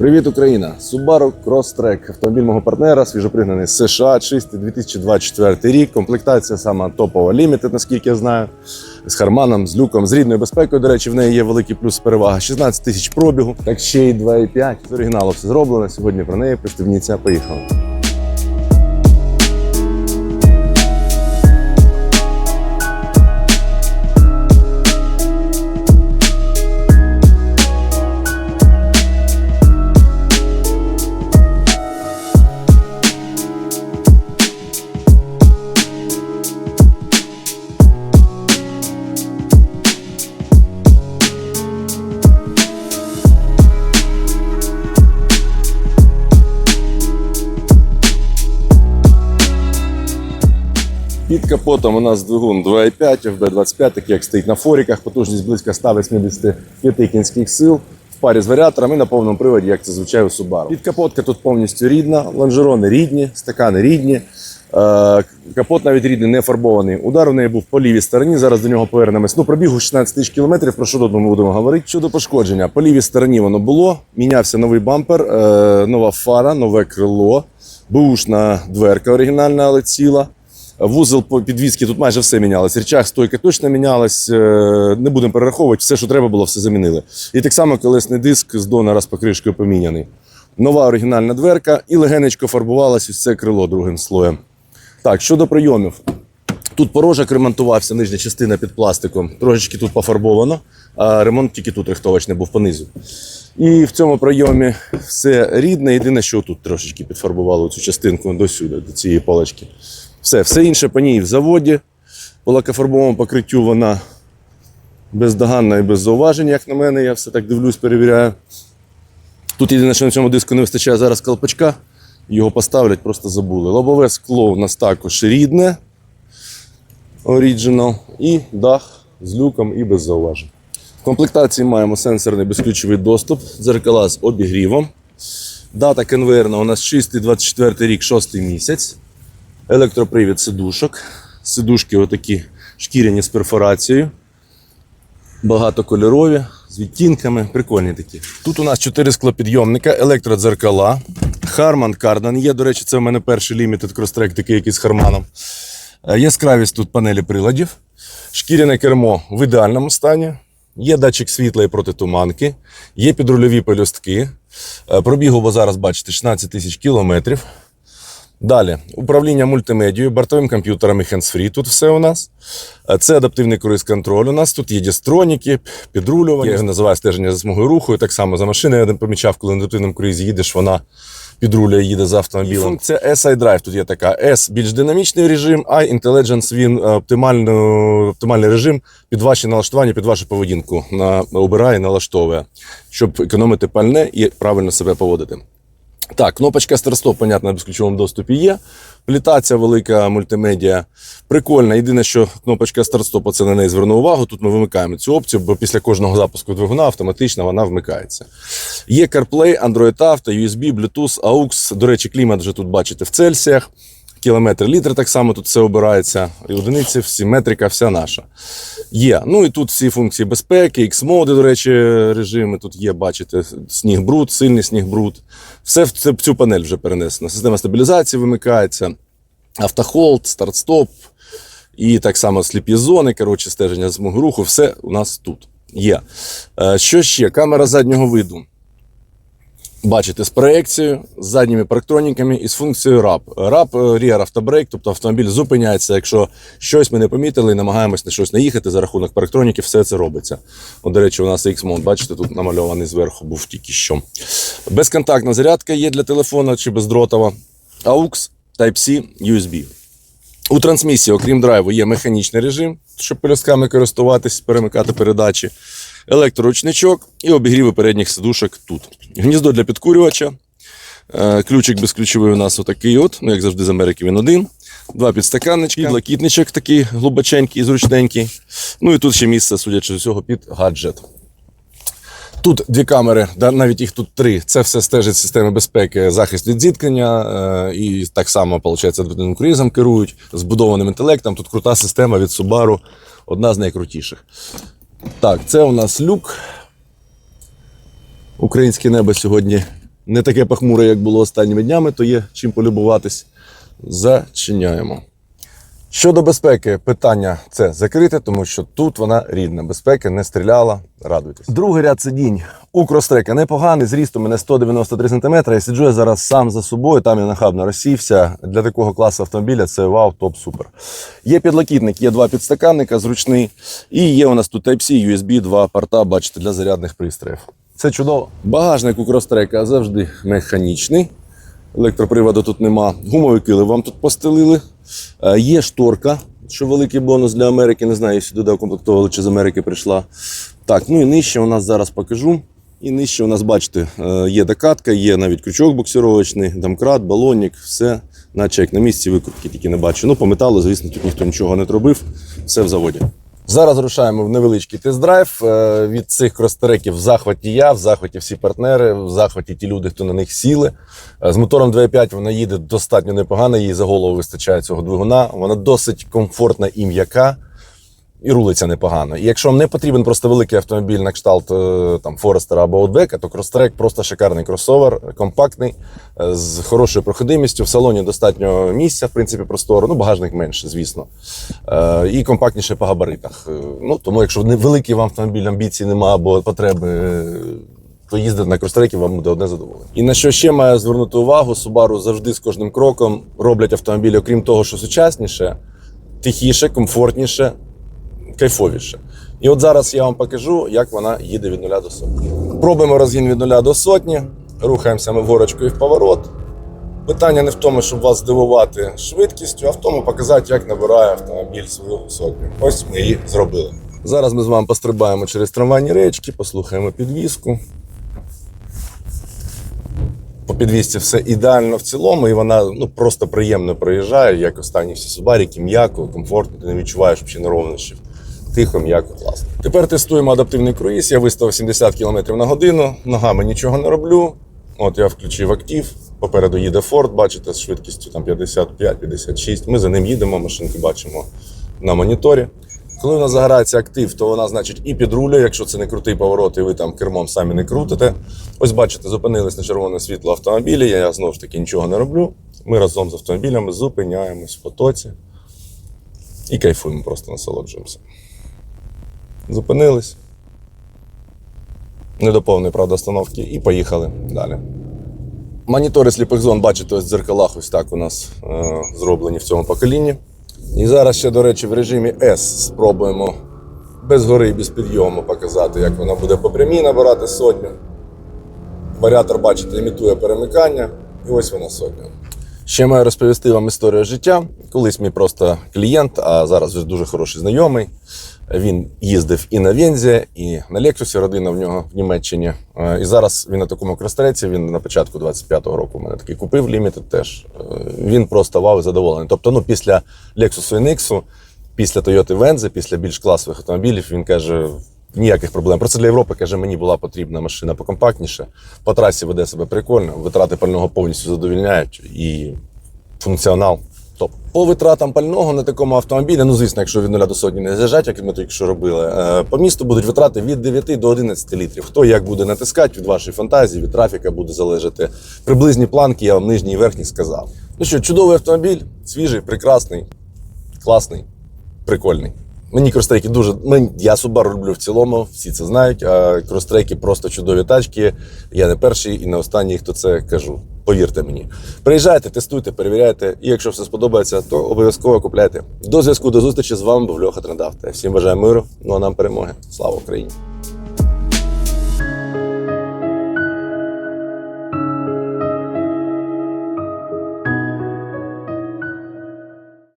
Привіт, Україна! Subaru Crosstrek, автомобіль мого партнера, свіжопригнаний з США, чистий 2024 рік. Комплектація сама топова Limited, наскільки я знаю. З харманом, з люком, з рідною безпекою. До речі, в неї є великий плюс перевага. 16 тисяч пробігу, так ще й 2,5. З оригіналу все зроблено. Сьогодні про неї представниця поїхала. Капотом у нас двигун 2,5 FB25, такий як стоїть на форіках, потужність близько 185 кінських сил. В парі з варіатором і на повному приводі, як це звичайно у Subaru. Підкапотка тут повністю рідна, лонжерони рідні, стакани рідні. Е, Капот навіть рідний, не фарбований. Удар у неї був по лівій стороні. Зараз до нього повернемось. Ну, пробігу 16 тисяч кілометрів. Про що тут ми будемо говорити? Щодо пошкодження. По лівій стороні воно було. Мінявся новий бампер, е, нова фара, нове крило, бушна дверка оригінальна, але ціла. Вузол підвізки тут майже все мінялось. Речах стойка точно мінялась. е, Не будемо перераховувати, все, що треба було, все замінили. І так само колесний диск з донора з покришкою поміняний. Нова оригінальна дверка і легенечко фарбувалось ось крило другим слоєм. Так, щодо прийомів. Тут порожок ремонтувався, нижня частина під пластиком. Трошечки тут пофарбовано, а ремонт тільки тут рихтовочний був понизу. І в цьому прийомі все рідне. Єдине, що тут трошечки підфарбувало цю частинку до сюди, до цієї полочки. Все, все інше по ній в заводі. По лакофарбовому покриттю вона бездоганна і без зауважень, як на мене. Я все так дивлюсь, перевіряю. Тут єдине, що на цьому диску не вистачає зараз колпачка. Його поставлять, просто забули. Лобове скло у нас також рідне. Original. І дах з люком і без зауважень. В комплектації маємо сенсорний безключовий доступ, дзеркала з обігрівом. Дата конвейерна у нас чистий 24 рік, 6 місяць. Електропривід сидушок. Сидушки отакі шкіряні з перфорацією. Багатокольорові, з відтінками, прикольні такі. Тут у нас чотири склопідйомника, електродзеркала. Харман Кардан є. До речі, це в мене перший лімітед крострек, такий який з Харманом. Е, Яскравість тут панелі приладів. Шкіряне кермо в ідеальному стані. Є датчик світла і протитуманки, є підрульові пелюстки. Е, Пробігу, бо зараз бачите, 16 тисяч кілометрів. Далі управління мультимедією, бортовим комп'ютером і hands-free Тут все у нас. Е, Це адаптивний круїз контроль. У нас тут є дістроніки, підрулювання. Я його називаю стеження за смугою руху. І так само за машиною я не помічав, коли на адаптивному круїзі їдеш, вона підрулює, їде за автомобілем. Функція SI Drive тут є така. S більш динамічний режим, I Intelligence він е, оптимально, оптимальний режим під ваші налаштування, під вашу поведінку на, обирає, налаштовує, щоб економити пальне і правильно себе поводити. Так, кнопочка старт-стоп, понятно, в безключовому доступі є. Літація велика мультимедіа. Прикольна. Єдине, що кнопочка старт-стопу, це на неї зверну увагу. Тут ми вимикаємо цю опцію, бо після кожного запуску двигуна автоматично вона вмикається. Є CarPlay, Android Auto, USB, Bluetooth, AUX. До речі, клімат вже тут бачите в Цельсіях. Кілометр літр так само тут все обирається. І одиниці, всі метрика, вся наша. Є. Ну і тут всі функції безпеки, X-моди, до речі, режими тут є, бачите, сніг бруд, сильний сніг бруд. Все в цю панель вже перенесено. Система стабілізації вимикається, автохолд, старт-стоп, і так само сліпі зони, коротше, стеження смуги руху, все у нас тут є. Е, Що ще? Камера заднього виду. Бачите, з проекцією, з задніми парктроніками і з функцією RAP. RAP – е, Rear Автобрейк, тобто автомобіль зупиняється, якщо щось ми не помітили і намагаємось на щось наїхати за рахунок парктроніків, все це робиться. От, до речі, у нас X-Mount, бачите, тут намальований зверху був тільки що. Безконтактна зарядка є для телефона чи бездротова. AUX, Type-C, USB. У трансмісії, окрім драйву, є механічний режим, щоб пелюстками користуватись, перемикати передачі, електроручничок і обігріви передніх сидушок тут. Гніздо для підкурювача. Е, Ключик безключовий у нас отакий от, ну як завжди з Америки він один. Два підстаканнички, блакітничок такий глибоченький зручненький. Ну і тут ще місце, судячи з усього, під гаджет. Тут дві камери, навіть їх тут три. Це все стежить системи безпеки, захист від зіткнення. Е, і так само, виходить, круїзом керують, збудованим інтелектом. Тут крута система від Subaru, одна з найкрутіших. Так, це у нас люк. Українське небо сьогодні не таке похмуре, як було останніми днями, то є чим полюбуватись. Зачиняємо. Щодо безпеки, питання це закрите, тому що тут вона рідна. Безпека не стріляла. Радуйтесь. Другий ряд сидінь у непоганий. Зріст у мене 193 см. Я сиджу я зараз сам за собою. Там я нахабно розсівся. Для такого класу автомобіля це вау, топ, супер. Є підлокітник, є два підстаканника зручний. І є у нас тут Type-C, USB, два порта, бачите, для зарядних пристроїв. Це чудово. Багажник у крострека завжди механічний. Електроприводу тут нема. Гумовий килим вам тут постелили. Е, Є шторка, що великий бонус для Америки. Не знаю, сюди доукомплектовували, чи з Америки прийшла. Так, ну і нижче у нас зараз покажу. І нижче у нас, бачите, е, є докатка, є навіть крючок буксировочний, домкрат, балонник, все, наче як на місці викрутки, тільки не бачу. Ну, по металу, звісно, тут ніхто нічого не робив, все в заводі. Зараз рушаємо в невеличкий тест-драйв. Е, Від цих кростереків в захваті я, в захваті всі партнери, в захваті ті люди, хто на них сіли. Е, З мотором 2.5 вона їде достатньо непогано, їй за голову вистачає цього двигуна. Вона досить комфортна і м'яка. І рулиться непогано. І якщо вам не потрібен просто великий автомобіль на кшталт е, там Форестера або Outback, то Crosstrek просто шикарний кросовер, компактний, е, з хорошою проходимістю. В салоні достатньо місця, в принципі, простору. Ну, багажник менше, звісно. Е, І компактніше по габаритах. Ну, тому, якщо великий вам автомобіль, амбіцій нема або потреби. То їздити на крострекі вам буде одне задоволення. І на що ще маю звернути увагу, Subaru завжди з кожним кроком роблять автомобілі, окрім того, що сучасніше, тихіше, комфортніше, кайфовіше. І от зараз я вам покажу, як вона їде від нуля до сотні. Пробуємо розгін від нуля до сотні, рухаємося ми горочкою в поворот. Питання не в тому, щоб вас здивувати швидкістю, а в тому показати, як набирає автомобіль свою сотню. Ось ми її зробили. Зараз ми з вами пострибаємо через трамвайні речки, послухаємо підвіску. По підвісці все ідеально в цілому, і вона ну, просто приємно проїжджає, як останні всі субаріки, м'яко, комфортно, ти не відчуваєш взагалі неровнощів. Тихо, м'яко, класно. Тепер тестуємо адаптивний круїз. Я виставив 70 км на годину, ногами нічого не роблю. От я включив актив. Попереду їде Ford, бачите, з швидкістю там 55-56. Ми за ним їдемо, машинки бачимо на моніторі. Коли у нас загорається актив, то вона, значить, і підрулює, якщо це не крутий поворот, і ви там кермом самі не крутите. Ось бачите, зупинились на червоне світло автомобілі. Я знову ж таки нічого не роблю. Ми разом з автомобілями зупиняємось в потоці і кайфуємо, просто насолоджуємося. Зупинились. Не до повної правда остановки, і поїхали далі. Монітори сліпих зон, бачите, ось дзеркалах ось так у нас е, зроблені в цьому поколінні. І зараз ще, до речі, в режимі S спробуємо без гори і без підйому показати, як вона буде по прямій набирати сотню. Варіатор, бачите, імітує перемикання, і ось вона сотня. Ще маю розповісти вам історію життя. Колись мій просто клієнт, а зараз вже дуже хороший знайомий. Він їздив і на Вензі, і на Лексусі, родина в нього в Німеччині. Е, І зараз він на такому кростреці. Він на початку 25-го року мене такий купив лімітед теж. Е, Він просто вау і задоволений. Тобто, ну після Lexus і Nix, після Toyota Venza, після більш класових автомобілів, він каже. Ніяких проблем. Просто для Європи каже, мені була потрібна машина покомпактніше. По трасі веде себе прикольно, витрати пального повністю задовільняють і функціонал. Топ. По витратам пального на такому автомобілі, ну звісно, якщо від 0 до сотні не з'їжджать, як ми тільки що робили, е, по місту будуть витрати від 9 до 11 літрів. Хто як буде натискати від вашої фантазії, від трафіка буде залежати. Приблизні планки я вам нижній і верхній сказав. Ну що, чудовий автомобіль, свіжий, прекрасний, класний, прикольний. Мені кростреки дуже. Я Subaru люблю в цілому, всі це знають. А кростреки просто чудові тачки. Я не перший і не останній, хто це кажу. Повірте мені. Приїжджайте, тестуйте, перевіряйте. І якщо все сподобається, то обов'язково купляйте. До зв'язку, до зустрічі з вами був Льоха Трендавте. Всім бажаю миру, ну а нам перемоги. Слава Україні!